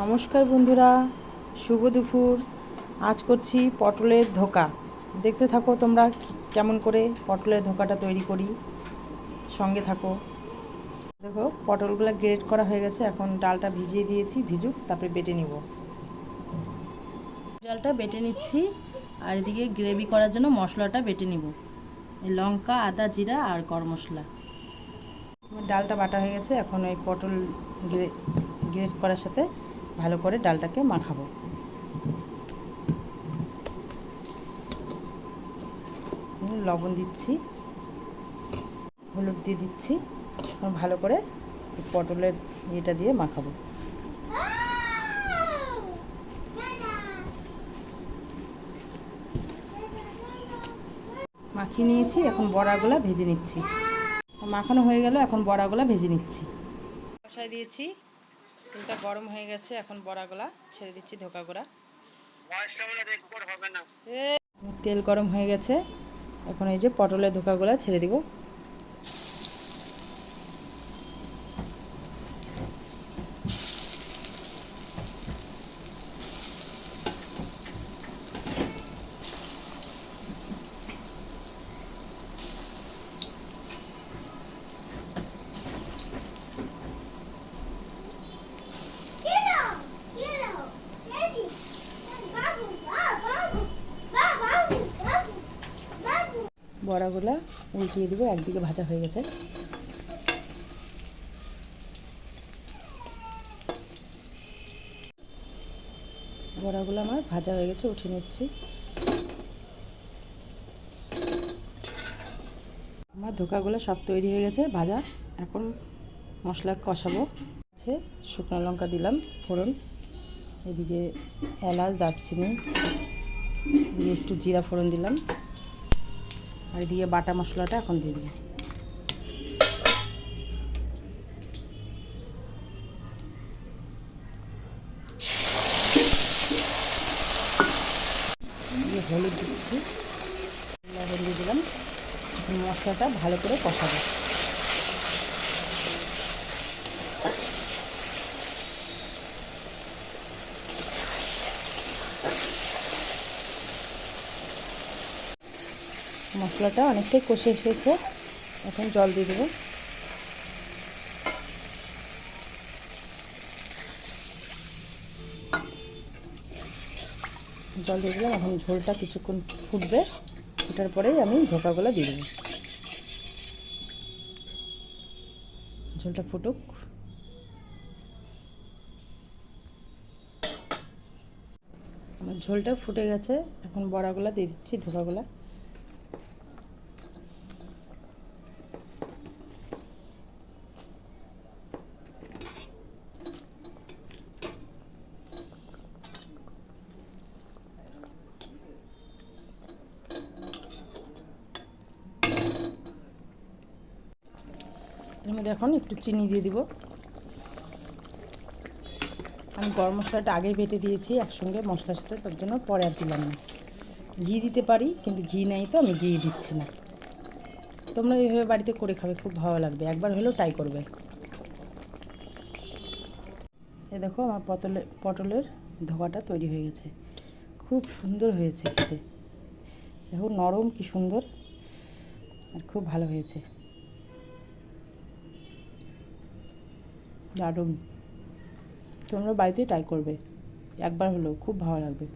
নমস্কার বন্ধুরা, শুভ দুপুর। আজ করছি পটলের ধোকা। দেখতে থাকো তোমরা কেমন করে পটলের ধোকাটা তৈরি করি। সঙ্গে থাকো। দেখো, পটলগুলো গ্রেট করা হয়ে গেছে। এখন ডালটা ভিজিয়ে দিয়েছি, ভিজুক, তারপরে বেটে নিব। ডালটা বেটে নিচ্ছি, আর এদিকে গ্রেভি করার জন্য মশলাটা বেটে নিব। লঙ্কা, আদা, জিরা আর গরম মশলা। ডালটা বাটা হয়ে গেছে। এখন ওই পটল গ্রে- গ্রেট করার সাথে ভালো করে ডালটাকে মাখাবো। লবণ দিচ্ছি, হলুদ দিয়ে দিচ্ছি ভালো করে পটলের ইয়েটা দিয়ে মাখাবো। মাখিয়ে নিয়েছি, এখন বড়াগুলা ভেজে নিচ্ছি। মাখানো হয়ে গেল, এখন বড়াগুলা ভেজে নিচ্ছি। বসাই দিয়েছি। তেলটা গরম হয়ে গেছে এখন বড়াগুলা ছেড়ে দিচ্ছি ধোকাগুলা গোড়া। তেল গরম হয়ে গেছে এখন এই যে পটলের ধোকাগুলা ছেড়ে দিব। বড়াগুলা উল্টিয়ে দিব, একদিকে ভাজা হয়ে গেছে। বড়াগুলো আমার ভাজা হয়ে গেছে, উঠিয়ে নিচ্ছি। আমার ধোকাগুলো সব তৈরি হয়ে গেছে, ভাজা। এখন মশলা কষাবো। আছে, শুকনো লঙ্কা দিলাম, ফোড়ন। এদিকে এলাচ, দারচিনি এদিকে একটু জিরা ফোড়ন দিলাম। আর দিয়ে বাটা মশলাটা এখন দিয়ে দেবো। হলুদ দিচ্ছি। লবণ দিয়ে দিলাম। মশলাটা ভালো করে কষাবো। মশলাটা অনেকটাই কষে এসেছে। এখন জল দিয়ে দেবো। জল দিয়ে দিলাম। এখন ঝোলটা কিছুক্ষণ ফুটবে। ফুটার পরেই আমি ধোকাগুলো দিয়ে দেবো। ঝোলটা ফুটুক। আমার ঝোলটা ফুটে গেছে। এখন বড়াগুলা দিয়ে দিচ্ছি, ধোকাগুলা। মধ্যে এখন একটু চিনি দিয়ে দিব। আমি গরম মশলাটা আগেই বেটে দিয়েছি একসঙ্গে মশলার সাথে, তার জন্য পরে আর দিলাম না। ঘি দিতে পারি, কিন্তু ঘি নেই তো, আমি ঘি দিচ্ছি না। তোমরা এইভাবে বাড়িতে করে খাবে, খুব ভালো লাগবে। একবার হলেও ট্রাই করবে। এ দেখো, আমার পটলে, পটলের ধোকাটা তৈরি হয়ে গেছে। খুব সুন্দর হয়েছে খেতে। দেখো, নরম কি সুন্দর, আর খুব ভালো হয়েছে। দারুণ। তোমরা বাড়িতে ট্রাই করবে। একবার হলেও খুব ভালো লাগবে।